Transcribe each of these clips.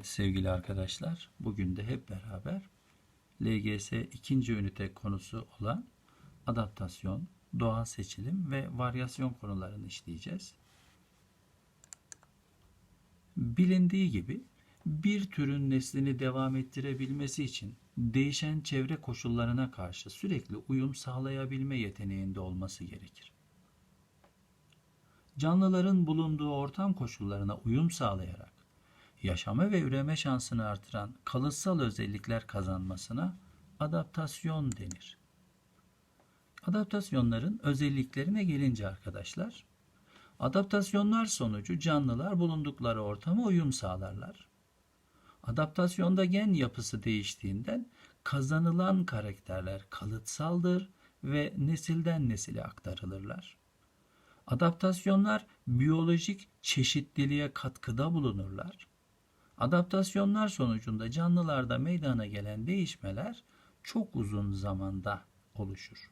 Evet sevgili arkadaşlar, bugün de hep beraber LGS ikinci ünite konusu olan adaptasyon, doğal seçilim ve varyasyon konularını işleyeceğiz. Bilindiği gibi bir türün neslini devam ettirebilmesi için değişen çevre koşullarına karşı sürekli uyum sağlayabilme yeteneğinde olması gerekir. Canlıların bulunduğu ortam koşullarına uyum sağlayarak yaşama ve üreme şansını artıran kalıtsal özellikler kazanmasına adaptasyon denir. Adaptasyonların özelliklerine gelince arkadaşlar, adaptasyonlar sonucu canlılar bulundukları ortama uyum sağlarlar. Adaptasyonda gen yapısı değiştiğinden kazanılan karakterler kalıtsaldır ve nesilden nesile aktarılırlar. Adaptasyonlar biyolojik çeşitliliğe katkıda bulunurlar. Adaptasyonlar sonucunda canlılarda meydana gelen değişmeler çok uzun zamanda oluşur.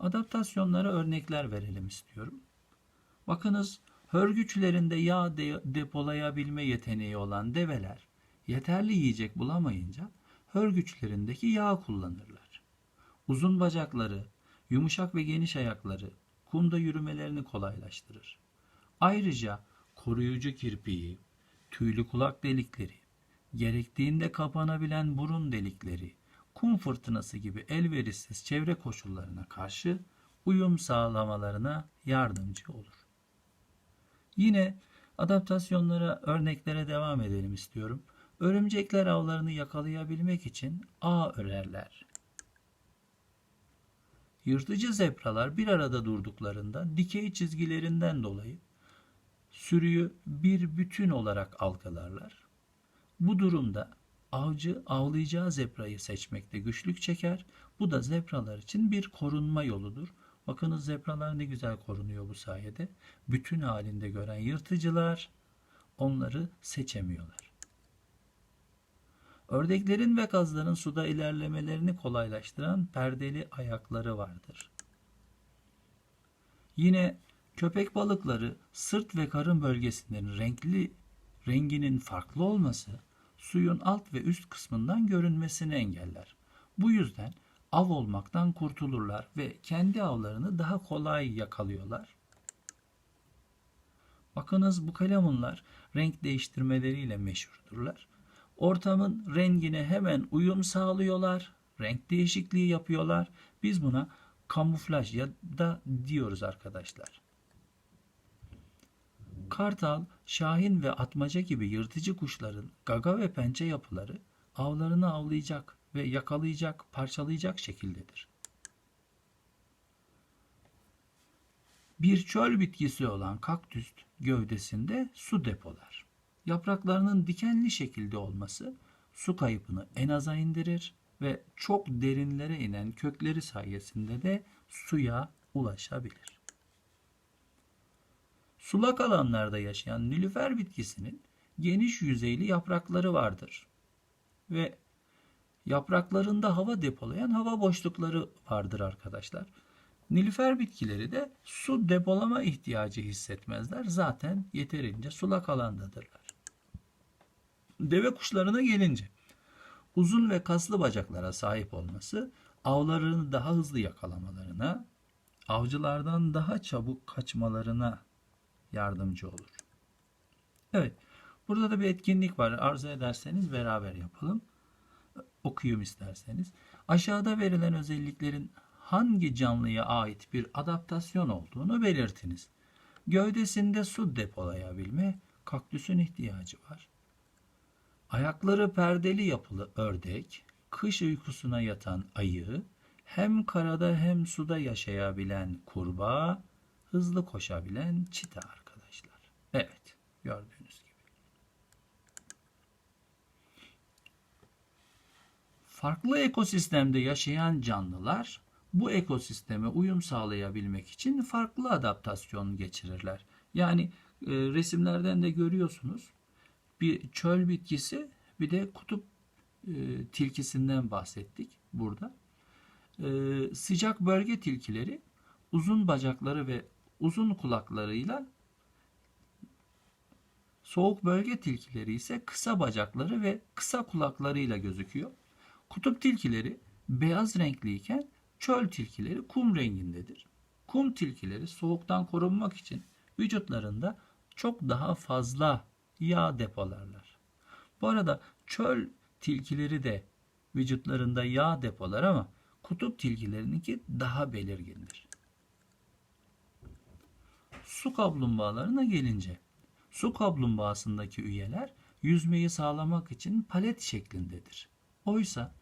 Adaptasyonlara örnekler verelim istiyorum. Bakınız hörgüçlerinde yağ de- depolayabilme yeteneği olan develer yeterli yiyecek bulamayınca hörgüçlerindeki yağ kullanırlar. Uzun bacakları, yumuşak ve geniş ayakları kumda yürümelerini kolaylaştırır. Ayrıca koruyucu kirpiği, tüylü kulak delikleri, gerektiğinde kapanabilen burun delikleri, kum fırtınası gibi elverişsiz çevre koşullarına karşı uyum sağlamalarına yardımcı olur. Yine adaptasyonlara, örneklere devam edelim istiyorum. Örümcekler avlarını yakalayabilmek için ağ örerler. Yırtıcı zebralar bir arada durduklarında dikey çizgilerinden dolayı sürüyü bir bütün olarak algılarlar. Bu durumda avcı avlayacağı zebrayı seçmekte güçlük çeker. Bu da zebralar için bir korunma yoludur. Bakınız zebralar ne güzel korunuyor bu sayede. Bütün halinde gören yırtıcılar onları seçemiyorlar. Ördeklerin ve kazların suda ilerlemelerini kolaylaştıran perdeli ayakları vardır. Yine köpek balıkları sırt ve karın bölgesinin renkli renginin farklı olması suyun alt ve üst kısmından görünmesini engeller. Bu yüzden av olmaktan kurtulurlar ve kendi avlarını daha kolay yakalıyorlar. Bakınız bu kalemunlar renk değiştirmeleriyle meşhurdurlar. Ortamın rengine hemen uyum sağlıyorlar. Renk değişikliği yapıyorlar. Biz buna kamuflaj ya da diyoruz arkadaşlar. Kartal, şahin ve atmaca gibi yırtıcı kuşların gaga ve pençe yapıları avlarını avlayacak ve yakalayacak, parçalayacak şekildedir. Bir çöl bitkisi olan kaktüs gövdesinde su depolar. Yapraklarının dikenli şekilde olması su kaybını en aza indirir ve çok derinlere inen kökleri sayesinde de suya ulaşabilir. Sulak alanlarda yaşayan nilüfer bitkisinin geniş yüzeyli yaprakları vardır. Ve yapraklarında hava depolayan hava boşlukları vardır arkadaşlar. Nilüfer bitkileri de su depolama ihtiyacı hissetmezler. Zaten yeterince sulak alandadırlar. Deve kuşlarına gelince uzun ve kaslı bacaklara sahip olması avlarını daha hızlı yakalamalarına, avcılardan daha çabuk kaçmalarına yardımcı olur. Evet, burada da bir etkinlik var. Arzu ederseniz beraber yapalım. Okuyum isterseniz. Aşağıda verilen özelliklerin hangi canlıya ait bir adaptasyon olduğunu belirtiniz. Gövdesinde su depolayabilme kaktüsün ihtiyacı var. Ayakları perdeli yapılı ördek, kış uykusuna yatan ayı, hem karada hem suda yaşayabilen kurbağa, hızlı koşabilen çita. Evet, gördüğünüz gibi. Farklı ekosistemde yaşayan canlılar bu ekosisteme uyum sağlayabilmek için farklı adaptasyon geçirirler. Yani e, resimlerden de görüyorsunuz. Bir çöl bitkisi bir de kutup e, tilkisinden bahsettik burada. E, sıcak bölge tilkileri uzun bacakları ve uzun kulaklarıyla Soğuk bölge tilkileri ise kısa bacakları ve kısa kulaklarıyla gözüküyor. Kutup tilkileri beyaz renkliyken çöl tilkileri kum rengindedir. Kum tilkileri soğuktan korunmak için vücutlarında çok daha fazla yağ depolarlar. Bu arada çöl tilkileri de vücutlarında yağ depolar ama kutup tilkilerininki daha belirgindir. Su kaplumbağalarına gelince su kaplumbağasındaki üyeler yüzmeyi sağlamak için palet şeklindedir. Oysa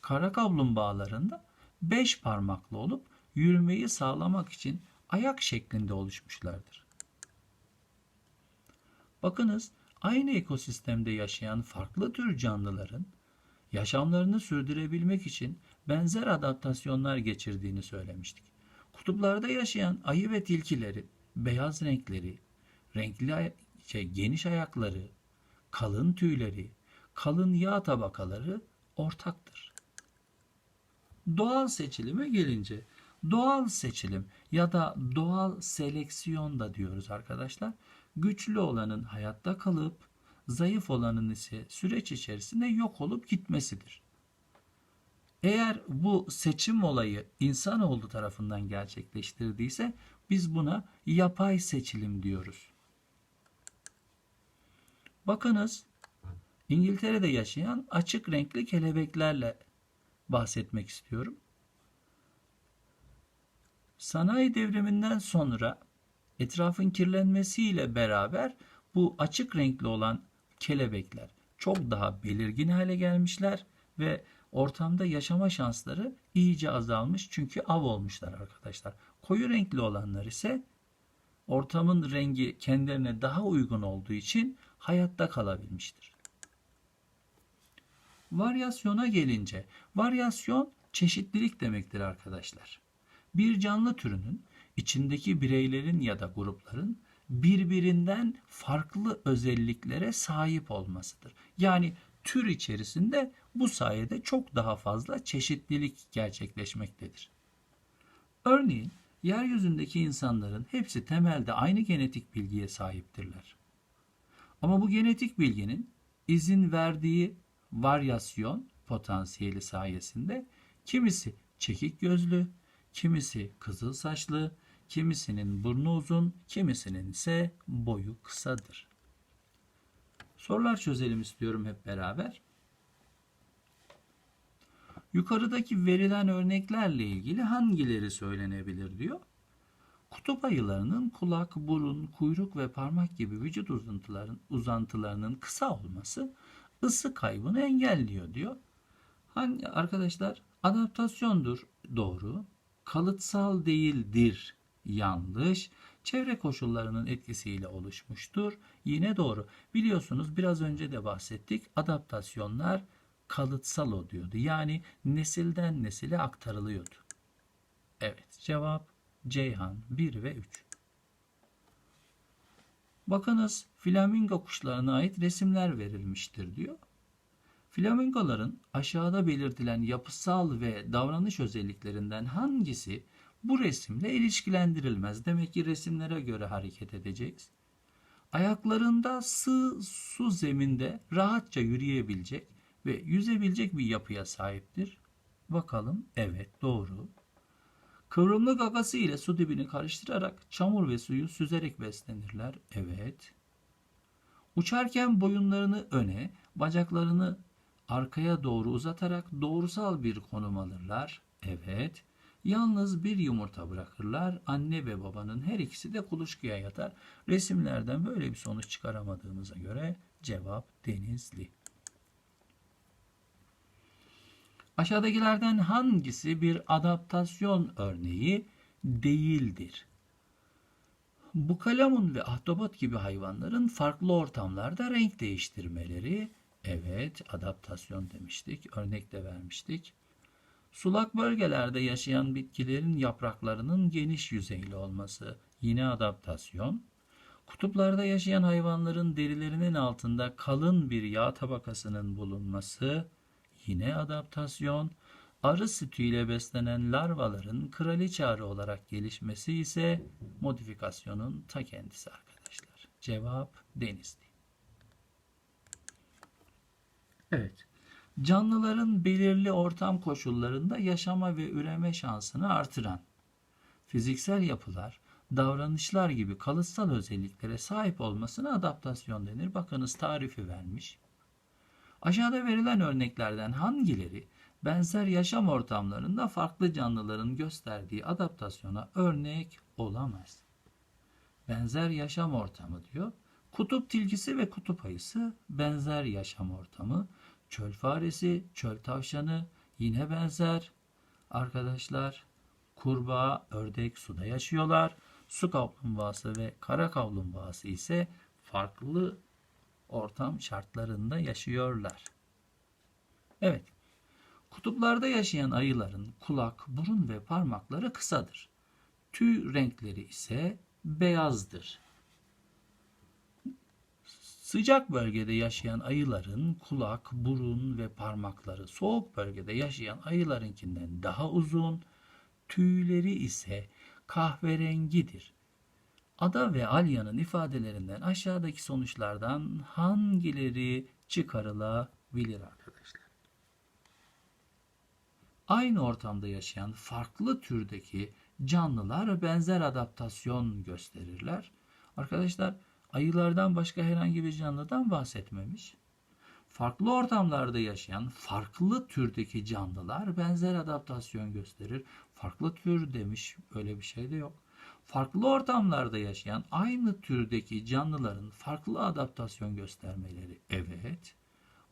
kara kaplumbağalarında beş parmaklı olup yürümeyi sağlamak için ayak şeklinde oluşmuşlardır. Bakınız aynı ekosistemde yaşayan farklı tür canlıların yaşamlarını sürdürebilmek için benzer adaptasyonlar geçirdiğini söylemiştik. Kutuplarda yaşayan ayı ve tilkilerin beyaz renkleri, renkli şey, geniş ayakları, kalın tüyleri, kalın yağ tabakaları ortaktır. Doğal seçilime gelince doğal seçilim ya da doğal seleksiyon da diyoruz arkadaşlar. Güçlü olanın hayatta kalıp zayıf olanın ise süreç içerisinde yok olup gitmesidir. Eğer bu seçim olayı insanoğlu tarafından gerçekleştirdiyse biz buna yapay seçilim diyoruz. Bakınız İngiltere'de yaşayan açık renkli kelebeklerle bahsetmek istiyorum. Sanayi devriminden sonra etrafın kirlenmesiyle beraber bu açık renkli olan kelebekler çok daha belirgin hale gelmişler ve ortamda yaşama şansları iyice azalmış çünkü av olmuşlar arkadaşlar. Koyu renkli olanlar ise ortamın rengi kendilerine daha uygun olduğu için hayatta kalabilmiştir. Varyasyona gelince, varyasyon çeşitlilik demektir arkadaşlar. Bir canlı türünün içindeki bireylerin ya da grupların birbirinden farklı özelliklere sahip olmasıdır. Yani tür içerisinde bu sayede çok daha fazla çeşitlilik gerçekleşmektedir. Örneğin yeryüzündeki insanların hepsi temelde aynı genetik bilgiye sahiptirler. Ama bu genetik bilginin izin verdiği varyasyon potansiyeli sayesinde kimisi çekik gözlü, kimisi kızıl saçlı, kimisinin burnu uzun, kimisinin ise boyu kısadır. Sorular çözelim istiyorum hep beraber. Yukarıdaki verilen örneklerle ilgili hangileri söylenebilir diyor. Kutup ayılarının kulak, burun, kuyruk ve parmak gibi vücut uzantıların, uzantılarının kısa olması ısı kaybını engelliyor diyor. Hangi arkadaşlar adaptasyondur doğru. Kalıtsal değildir yanlış. Çevre koşullarının etkisiyle oluşmuştur. Yine doğru. Biliyorsunuz biraz önce de bahsettik. Adaptasyonlar kalıtsal oluyordu. Yani nesilden nesile aktarılıyordu. Evet cevap Ceyhan 1 ve 3. Bakınız flamingo kuşlarına ait resimler verilmiştir diyor. Flamingoların aşağıda belirtilen yapısal ve davranış özelliklerinden hangisi bu resimle ilişkilendirilmez? Demek ki resimlere göre hareket edeceğiz. Ayaklarında sığ su zeminde rahatça yürüyebilecek ve yüzebilecek bir yapıya sahiptir. Bakalım evet doğru. Kıvrımlı gagası ile su dibini karıştırarak çamur ve suyu süzerek beslenirler. Evet. Uçarken boyunlarını öne, bacaklarını arkaya doğru uzatarak doğrusal bir konum alırlar. Evet. Yalnız bir yumurta bırakırlar. Anne ve babanın her ikisi de kuluçkaya yatar. Resimlerden böyle bir sonuç çıkaramadığımıza göre cevap Denizli. Aşağıdakilerden hangisi bir adaptasyon örneği değildir? Bukalemun ve ahtapot gibi hayvanların farklı ortamlarda renk değiştirmeleri, evet adaptasyon demiştik, örnek de vermiştik. Sulak bölgelerde yaşayan bitkilerin yapraklarının geniş yüzeyli olması, yine adaptasyon. Kutuplarda yaşayan hayvanların derilerinin altında kalın bir yağ tabakasının bulunması, yine adaptasyon. Arı sütüyle beslenen larvaların kraliçe arı olarak gelişmesi ise modifikasyonun ta kendisi arkadaşlar. Cevap Denizli. Evet. Canlıların belirli ortam koşullarında yaşama ve üreme şansını artıran fiziksel yapılar, davranışlar gibi kalıtsal özelliklere sahip olmasına adaptasyon denir. Bakınız tarifi vermiş. Aşağıda verilen örneklerden hangileri benzer yaşam ortamlarında farklı canlıların gösterdiği adaptasyona örnek olamaz? Benzer yaşam ortamı diyor. Kutup tilkisi ve kutup ayısı benzer yaşam ortamı. Çöl faresi, çöl tavşanı yine benzer. Arkadaşlar kurbağa, ördek suda yaşıyorlar. Su kaplumbağası ve kara kaplumbağası ise farklı ortam şartlarında yaşıyorlar. Evet. Kutuplarda yaşayan ayıların kulak, burun ve parmakları kısadır. Tüy renkleri ise beyazdır. Sıcak bölgede yaşayan ayıların kulak, burun ve parmakları soğuk bölgede yaşayan ayılarınkinden daha uzun, tüyleri ise kahverengidir. Ada ve Alya'nın ifadelerinden aşağıdaki sonuçlardan hangileri çıkarılabilir arkadaşlar? Aynı ortamda yaşayan farklı türdeki canlılar benzer adaptasyon gösterirler. Arkadaşlar ayılardan başka herhangi bir canlıdan bahsetmemiş. Farklı ortamlarda yaşayan farklı türdeki canlılar benzer adaptasyon gösterir. Farklı tür demiş öyle bir şey de yok. Farklı ortamlarda yaşayan aynı türdeki canlıların farklı adaptasyon göstermeleri evet.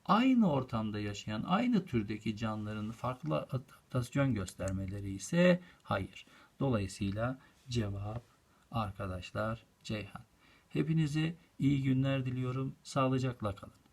Aynı ortamda yaşayan aynı türdeki canlıların farklı adaptasyon göstermeleri ise hayır. Dolayısıyla cevap arkadaşlar Ceyhan. Hepinize iyi günler diliyorum. Sağlıcakla kalın.